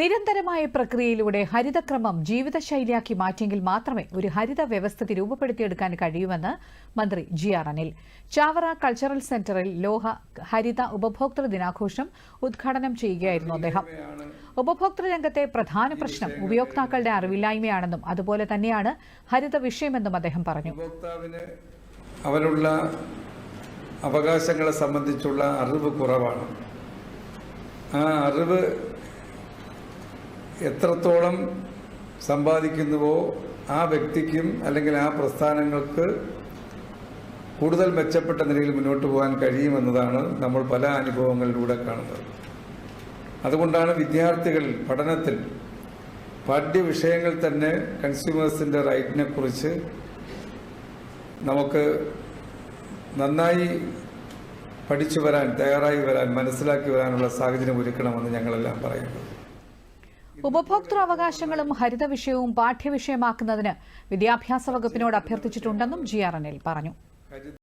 നിരന്തരമായ പ്രക്രിയയിലൂടെ ഹരിതക്രമം ജീവിതശൈലിയാക്കി മാറ്റിയെങ്കിൽ മാത്രമേ ഒരു ഹരിത വ്യവസ്ഥിതി രൂപപ്പെടുത്തിയെടുക്കാൻ കഴിയൂവെന്ന് മന്ത്രി G R Anil. Chavara cultural സെന്ററിൽ ലോഹ ഹരിത ഉപഭോക്തൃ ദിനാഘോഷം ഉദ്ഘാടനം ചെയ്യുകയായിരുന്നു അദ്ദേഹം. ഉപഭോക്തൃ രംഗത്തെ പ്രധാന പ്രശ്നം ഉപയോക്താക്കളുടെ അറിവില്ലായ്മയാണെന്നും അതുപോലെ തന്നെയാണ് ഹരിത വിഷയമെന്നും അദ്ദേഹം പറഞ്ഞു. അവരുള്ള അവകാശങ്ങളെ സംബന്ധിച്ചുള്ള അറിവ് കുറവാണ്. ആ അറിവ് എത്രത്തോളം സമ്പാദിക്കുന്നുവോ ആ വ്യക്തിക്കും അല്ലെങ്കിൽ ആ പ്രസ്ഥാനങ്ങൾക്ക് കൂടുതൽ മെച്ചപ്പെട്ട നിലയിൽ മുന്നോട്ട് പോകാൻ കഴിയുമെന്നതാണ് നമ്മൾ പല അനുഭവങ്ങളിലൂടെ കാണുന്നത്. അതുകൊണ്ടാണ് വിദ്യാർത്ഥികൾ പഠനത്തിൽ പാഠ്യവിഷയങ്ങൾ തന്നെ കൺസ്യൂമേഴ്സിന്റെ റൈറ്റിനെ കുറിച്ച് നമുക്ക് നന്നായി പഠിച്ചു വരാൻ തയ്യാറായി വരാൻ മനസ്സിലാക്കി വരാനുള്ള സാഹചര്യം ഒരുക്കണമെന്ന് ഞങ്ങളെല്ലാം പറയുന്നത് ഉപഭോക്തൃ അവകാശങ്ങളും ഹരിത വിഷയവും പാഠ്യവിഷയമാക്കുന്നതിന് വിദ്യാഭ്യാസ വകുപ്പിനോട് അഭ്യർത്ഥിച്ചിട്ടുണ്ടെന്നും ജി പറഞ്ഞു.